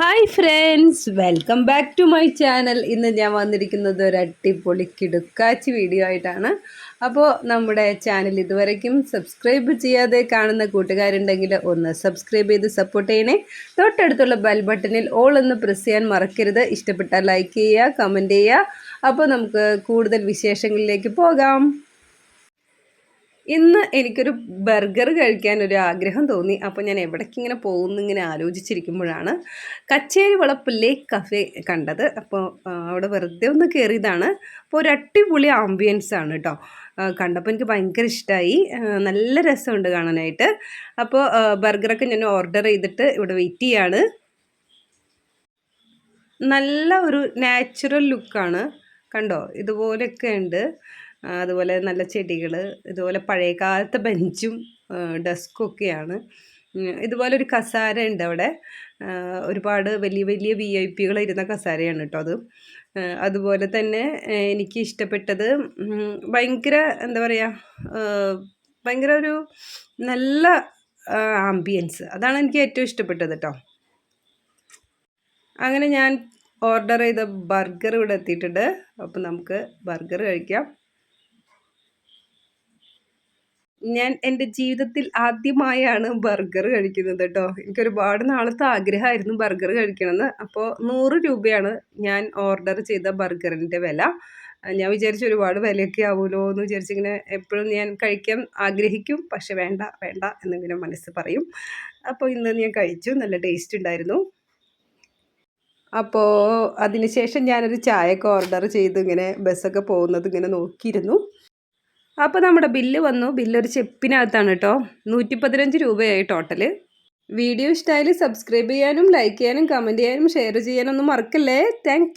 Hi friends welcome back to my channel ഇന്ന് ഞാൻ വന്നിരിക്കുന്നത് ഒരു അടിപൊളി കിടുക്കാച്ചി വീഡിയോ ആയിട്ടാണ്. അപ്പോൾ നമ്മുടെ ചാനൽ ഇതുവരയ്ക്കും സബ്സ്ക്രൈബ് ചെയ്യാതെ കാണുന്ന കൂട്ടുകാരുണ്ടെങ്കിൽ ഒന്ന് സബ്സ്ക്രൈബ് ചെയ്ത് സപ്പോർട്ട് ചെയ്യണേ. തൊട്ടടുത്തുള്ള ബെൽ ബട്ടണിൽ ഓൾ ഒന്ന് പ്രസ് ചെയ്യാൻ മറക്കരുത്. ഇഷ്ടപ്പെട്ടാൽ ലൈക്ക് ചെയ്യുക കമന്റ് ചെയ്യുക. അപ്പോൾ നമുക്ക് കൂടുതൽ വിശേഷങ്ങളിലേക്ക് പോകാം. ഇന്ന് എനിക്കൊരു ബർഗർ കഴിക്കാൻ ഒരു ആഗ്രഹം തോന്നി. അപ്പോൾ ഞാൻ എവിടേക്ക് ഇങ്ങനെ പോകുന്നു ഇങ്ങനെ ആലോചിച്ചിരിക്കുമ്പോഴാണ് കച്ചേരി ലേക്ക് കഫേ കണ്ടത്. അപ്പോൾ അവിടെ വെറുതെ ഒന്ന് കയറിയതാണ്. അപ്പോൾ ഒരു അടിപൊളി ആംബിയൻസ് ആണ് കേട്ടോ കണ്ടപ്പോൾ എനിക്ക് ഭയങ്കര ഇഷ്ടമായി നല്ല രസമുണ്ട് കാണാനായിട്ട്. അപ്പോൾ ബർഗറൊക്കെ ഞാൻ ഓർഡർ ചെയ്തിട്ട് ഇവിടെ വെയിറ്റ് ചെയ്യാണ്. നല്ല ഒരു നാച്ചുറൽ ലുക്കാണ് കണ്ടോ? ഇതുപോലെയൊക്കെ ഉണ്ട്. അതുപോലെ നല്ല ചെടികൾ ഇതുപോലെ പഴയ കാലത്തെ ബെഞ്ചും ഡെസ്കും ഒക്കെയാണ് ഇതുപോലെ ഒരു കസാര ഉണ്ട് അവിടെ ഒരുപാട് വലിയ വലിയ വി ഐ പികൾ ഇരുന്ന കസാരയാണ് കേട്ടോ അത്. അതുപോലെ തന്നെ എനിക്ക് ഇഷ്ടപ്പെട്ടത് ഭയങ്കര എന്താ പറയുക ഭയങ്കര ഒരു നല്ല ആംബിയൻസ് അതാണ് എനിക്ക് ഏറ്റവും ഇഷ്ടപ്പെട്ടത് കേട്ടോ അങ്ങനെ ഞാൻ ഓർഡർ ചെയ്ത ബർഗർ ഇവിടെ എത്തിയിട്ടുണ്ട്. അപ്പം നമുക്ക് ബർഗർ കഴിക്കാം. ഞാൻ എന്റെ ജീവിതത്തിൽ ആദ്യമായാണ് ബർഗർ കഴിക്കുന്നത് കേട്ടോ. എനിക്കൊരുപാട് നാളത്തെ ആഗ്രഹമായിരുന്നു ബർഗർ കഴിക്കണമെന്ന്. അപ്പോൾ നൂറ് രൂപയാണ് ഞാൻ ഓർഡർ ചെയ്ത ബർഗറിന്റെ വില. ഞാൻ വിചാരിച്ചു ഒരുപാട് വിലയൊക്കെ ആവുമല്ലോ എന്ന് വിചാരിച്ചിങ്ങനെ എപ്പോഴും ഞാൻ കഴിക്കാൻ ആഗ്രഹിക്കും. പക്ഷെ വേണ്ട വേണ്ട എന്നിങ്ങനെ മനസ്സ് പറയും. അപ്പോൾ ഇന്ന് ഞാൻ കഴിച്ചു. നല്ല ടേസ്റ്റ് ഉണ്ടായിരുന്നു. അപ്പോൾ അതിനുശേഷം ഞാനൊരു ചായയൊക്കെ ഓർഡർ ചെയ്ത് ഇങ്ങനെ ബസ്സൊക്കെ പോകുന്നത് ഇങ്ങനെ നോക്കിയിരുന്നു. അപ്പോൾ നമ്മുടെ ബില്ല് വന്നു. ബില്ലൊരു ചെപ്പിനകത്താണ് കേട്ടോ നൂറ്റി പതിനഞ്ച് രൂപയായി ടോട്ടൽ വീഡിയോ ഇഷ്ടമായാലും സബ്സ്ക്രൈബ് ചെയ്യാനും ലൈക്ക് ചെയ്യാനും കമന്റ് ചെയ്യാനും ഷെയർ ചെയ്യാനും ഒന്നും മറക്കല്ലേ? താങ്ക്